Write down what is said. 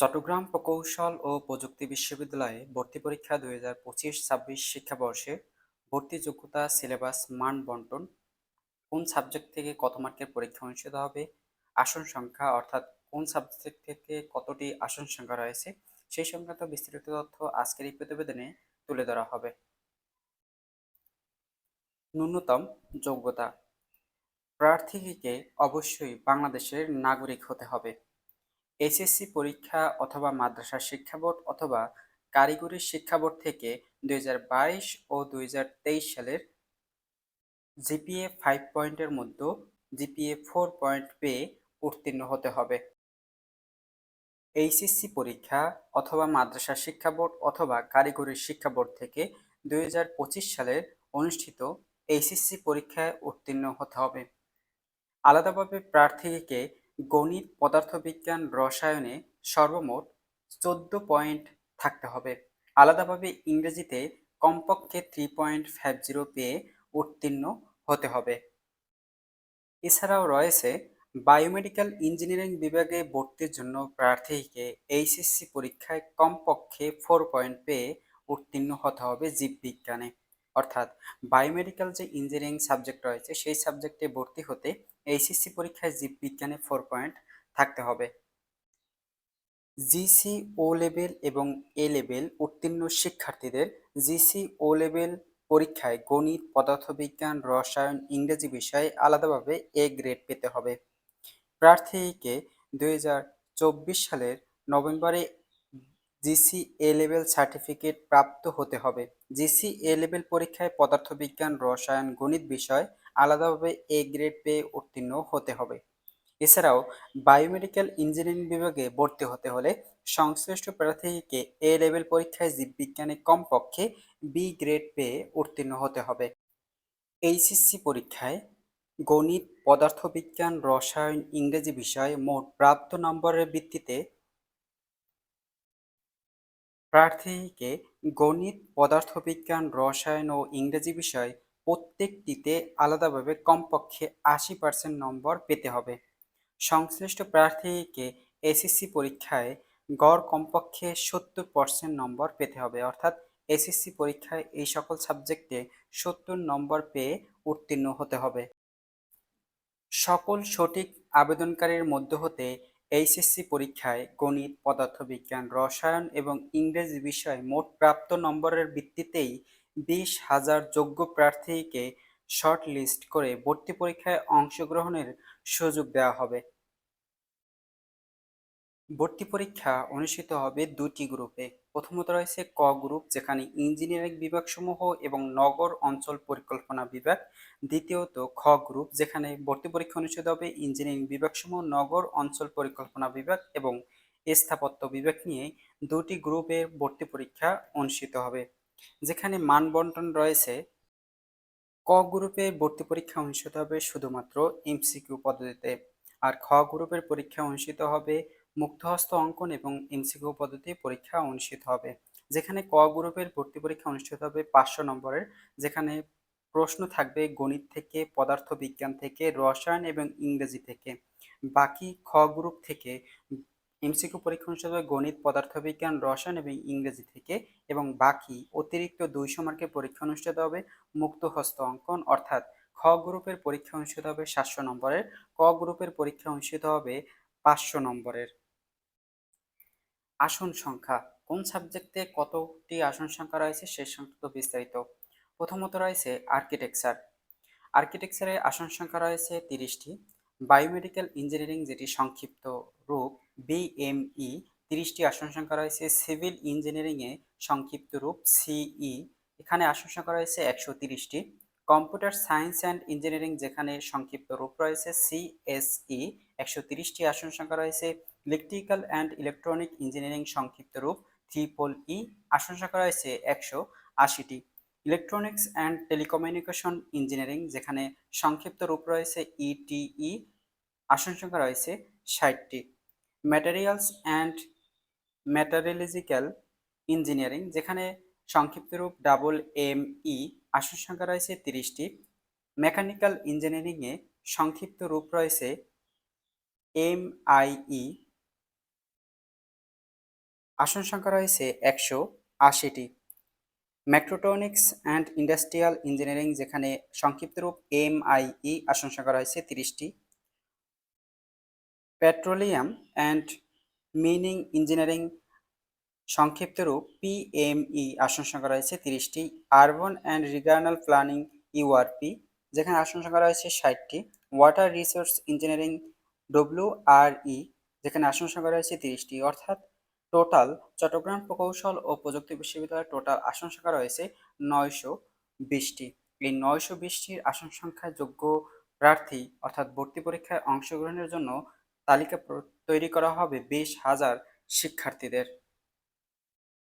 চট্টগ্রাম প্রকৌশল ও প্রযুক্তি বিশ্ববিদ্যালয়ে ভর্তি পরীক্ষা দুই হাজার পঁচিশ ছাব্বিশ শিক্ষাবর্ষে ভর্তি যোগ্যতা সিলেবাস মান বন্টন। কোন সাবজেক্ট থেকে কত মার্কের পরীক্ষা অনুষ্ঠিত হবে? আসন সংখ্যা, অর্থাৎ কোন সাবজেক্ট থেকে কতটি আসন সংখ্যা রয়েছে? সেই সংক্রান্ত বিস্তারিত তথ্য আজকের এই প্রতিবেদনে তুলে ধরা হবে। ন্যূনতম যোগ্যতা। প্রার্থীকে অবশ্যই বাংলাদেশের নাগরিক হতে হবে। এসএসসি পরীক্ষা অথবা মাদ্রাসা শিক্ষা বোর্ড অথবা কারিগরি শিক্ষা বোর্ড থেকে দুই হাজার বাইশ ও দুই হাজার তেইশ সালের জিপিএ ফাইভ পয়েন্টের মধ্যে জিপিএ ফোর পয়েন্ট পেয়ে উত্তীর্ণ হতে হবে। এইচএসসি পরীক্ষা অথবা মাদ্রাসা শিক্ষা বোর্ড অথবা কারিগরি শিক্ষা বোর্ড থেকে দুই সালের অনুষ্ঠিত এইচএসসি পরীক্ষায় উত্তীর্ণ হতে হবে। আলাদাভাবে প্রার্থীকে গণিত, পদার্থবিজ্ঞান, রসায়নে সর্বমোট চোদ্দ পয়েন্ট থাকতে হবে। আলাদাভাবে ইংরেজিতে কমপক্ষে থ্রি পয়েন্ট ফাইভ জিরো পেয়ে উত্তীর্ণ হতে হবে। এছাড়াও রয়েছে বায়োমেডিক্যাল ইঞ্জিনিয়ারিং বিভাগে ভর্তির জন্য প্রার্থীকে এইচএসসি পরীক্ষায় কমপক্ষে ফোর পয়েন্ট পেয়ে উত্তীর্ণ হতে হবে জীববিজ্ঞানে। অর্থাৎ বায়োমেডিক্যাল যে ইঞ্জিনিয়ারিং সাবজেক্ট রয়েছে, সেই সাবজেক্টে ভর্তি হতে এইচএসসি পরীক্ষায় জীববিজ্ঞানে ফোর পয়েন্ট থাকতে হবে। জিসি ও লেভেল এবং এ লেভেল উত্তীর্ণ শিক্ষার্থীদের জিসি ও লেভেল পরীক্ষায় গণিত, পদার্থবিজ্ঞান, রসায়ন, ইংরেজি বিষয়ে আলাদাভাবে এ গ্রেড পেতে হবে। প্রার্থীকে দুই হাজার চব্বিশ সালের নভেম্বরে জিসি এ লেভেল সার্টিফিকেট প্রাপ্ত হতে হবে। জিসি এ লেভেল পরীক্ষায় পদার্থবিজ্ঞান, রসায়ন, গণিত বিষয় আলাদাভাবে এ গ্রেড পেয়ে উত্তীর্ণ হতে হবে। এছাড়াও বায়োমেডিক্যাল ইঞ্জিনিয়ারিং বিভাগে ভর্তি হতে হলে সংশ্লিষ্ট প্রার্থীকে এ লেভেল পরীক্ষায় জীববিজ্ঞানে কমপক্ষে বি গ্রেড পেয়ে উত্তীর্ণ হতে হবে। এইচএসসি পরীক্ষায় গণিত, পদার্থবিজ্ঞান, রসায়ন, ইংরেজি বিষয়ে মোট প্রাপ্ত নম্বরের ভিত্তিতে প্রার্থীকে গণিত, পদার্থবিজ্ঞান, রসায়ন ও ইংরেজি বিষয় প্রত্যেকটিতে আলাদাভাবে কমপক্ষে আশি পার্সেন্ট নম্বর পেতে হবে। সংশ্লিষ্ট প্রার্থীকে এসএসসি পরীক্ষায় গড় কমপক্ষে সত্তর পার্সেন্ট নম্বর পেতে হবে। অর্থাৎ এসএসসি পরীক্ষায় এই সকল সাবজেক্টে সত্তর নম্বর পেয়ে উত্তীর্ণ হতে হবে। সকল সঠিক আবেদনকারীর মধ্য হতে এইচএসসি পরীক্ষায় গণিত, পদার্থবিজ্ঞান, রসায়ন এবং ইংরেজি বিষয়ে মোট প্রাপ্ত নম্বরের ভিত্তিতেই বিশ হাজার যোগ্য প্রার্থীকে শর্ট লিস্ট করে ভর্তি পরীক্ষায় অংশগ্রহণের সুযোগ দেওয়া হবে। ভর্তি পরীক্ষা অনুষ্ঠিত হবে দুটি গ্রুপে প্রথমত রয়েছে ক গ্রুপ যেখানে ইঞ্জিনিয়ারিং বিভাগসমূহ এবং নগর অঞ্চল পরিকল্পনা বিভাগ। দ্বিতীয়ত খ গ্রুপ যেখানে ভর্তি পরীক্ষা অনুষ্ঠিত হবে ইঞ্জিনিয়ারিং বিভাগসমূহ, নগর অঞ্চল পরিকল্পনা বিভাগ এবং স্থাপত্য বিভাগ নিয়ে। দুটি গ্রুপের ভর্তি পরীক্ষা অনুষ্ঠিত হবে। যেখানে মানবন্টন রয়েছে, ক গ্রুপে ভর্তি পরীক্ষা অনুষ্ঠিত হবে শুধুমাত্র এমসিকিউ পদ্ধতিতে। আর খ গ্রুপের পরীক্ষা অনুষ্ঠিত হবে মুক্তহস্ত অঙ্কন এবং এমসিকিউ পদ্ধতি পরীক্ষা অনুষ্ঠিত হবে। যেখানে ক গ্রুপের ভর্তি পরীক্ষা অনুষ্ঠিত হবে পাঁচশো নম্বরের, যেখানে প্রশ্ন থাকবে গণিত থেকে পদার্থ বিজ্ঞান থেকে, রসায়ন এবং ইংরেজি থেকে। বাকি খ গ্রুপ থেকে এমসিকিউ পরীক্ষা অনুষ্ঠিত হবে গণিত, পদার্থবিজ্ঞান, রসায়ন এবং ইংরেজি থেকে এবং বাকি অতিরিক্ত দুইশো মার্কের পরীক্ষা অনুষ্ঠিত হবে মুক্ত হস্ত অঙ্কন, অর্থাৎ খ গ্রুপের পরীক্ষা অনুষ্ঠিত হবে সাতশো নম্বরের, ক গ্রুপের পরীক্ষা অনুষ্ঠিত হবে পাঁচশো নম্বরের। আসন সংখ্যা, কোন সাবজেক্টে কতটি আসন সংখ্যা রয়েছে সে সংক্রান্ত বিস্তারিত। প্রথমত রয়েছে আর্কিটেকচার। আর্কিটেকচারের আসন সংখ্যা রয়েছে তিরিশটি। বায়োমেডিক্যাল ইঞ্জিনিয়ারিং যেটি সংক্ষিপ্ত রূপ বিএমই তিরিশটি আসন সংখ্যা রয়েছে। সিভিল ইঞ্জিনিয়ারিংয়ে সংক্ষিপ্ত রূপ সিই এখানে আসন সংখ্যা রয়েছে একশো তিরিশটি। কম্পিউটার সায়েন্স অ্যান্ড ইঞ্জিনিয়ারিং যেখানে সংক্ষিপ্ত রূপ রয়েছে সিএসই একশো তিরিশটি আসন সংখ্যা রয়েছে। ইলেকট্রিক্যাল অ্যান্ড ইলেকট্রনিক ইঞ্জিনিয়ারিং সংক্ষিপ্ত রূপ ট্রিপল ই আসন সংখ্যা রয়েছে একশো আশিটি। ইলেকট্রনিক্স অ্যান্ড টেলিকমিউনিকেশন ইঞ্জিনিয়ারিং যেখানে সংক্ষিপ্ত রূপ রয়েছে ইটিই আসন সংখ্যা রয়েছে ষাটটি। ম্যাটেরিয়ালস অ্যান্ড ম্যাটারিয়ালজিক্যাল ইঞ্জিনিয়ারিং যেখানে সংক্ষিপ্ত রূপ ডাবল এম ই আসন সংখ্যা রয়েছে তিরিশটি। মেকানিক্যাল ইঞ্জিনিয়ারিংয়ে সংক্ষিপ্ত রূপ রয়েছে এম আই ই আসন সংখ্যা রয়েছে একশো আশিটি। ম্যাট্রোটনিক্স অ্যান্ড ইন্ডাস্ট্রিয়াল ইঞ্জিনিয়ারিং যেখানে সংক্ষিপ্ত রূপ এমআইই আসন সংখ্যা রয়েছে তিরিশটি। পেট্রোলিয়াম অ্যান্ড মিনিং ইঞ্জিনিয়ারিং সংক্ষিপ্ত রূপ পিএমই আসন সংখ্যা রয়েছে তিরিশটি। Urban and regional planning URP যেখানে আসন সংখ্যা রয়েছে ষাটটি। ওয়াটার রিসোর্স ইঞ্জিনিয়ারিং ডব্লিউআরই যেখানে আসন সংখ্যা রয়েছে তিরিশটি। অর্থাৎ টোটাল চট্টগ্রাম প্রকৌশল ও প্রযুক্তি বিশ্ববিদ্যালয়ের টোটাল আসন সংখ্যা রয়েছে নয়শো বিশটি। এই নয়শো বিশটির আসন সংখ্যায় যোগ্য প্রার্থী, অর্থাৎ ভর্তি পরীক্ষায় অংশগ্রহণের জন্য তালিকা তৈরি করা হবে বিশ হাজার শিক্ষার্থীদের।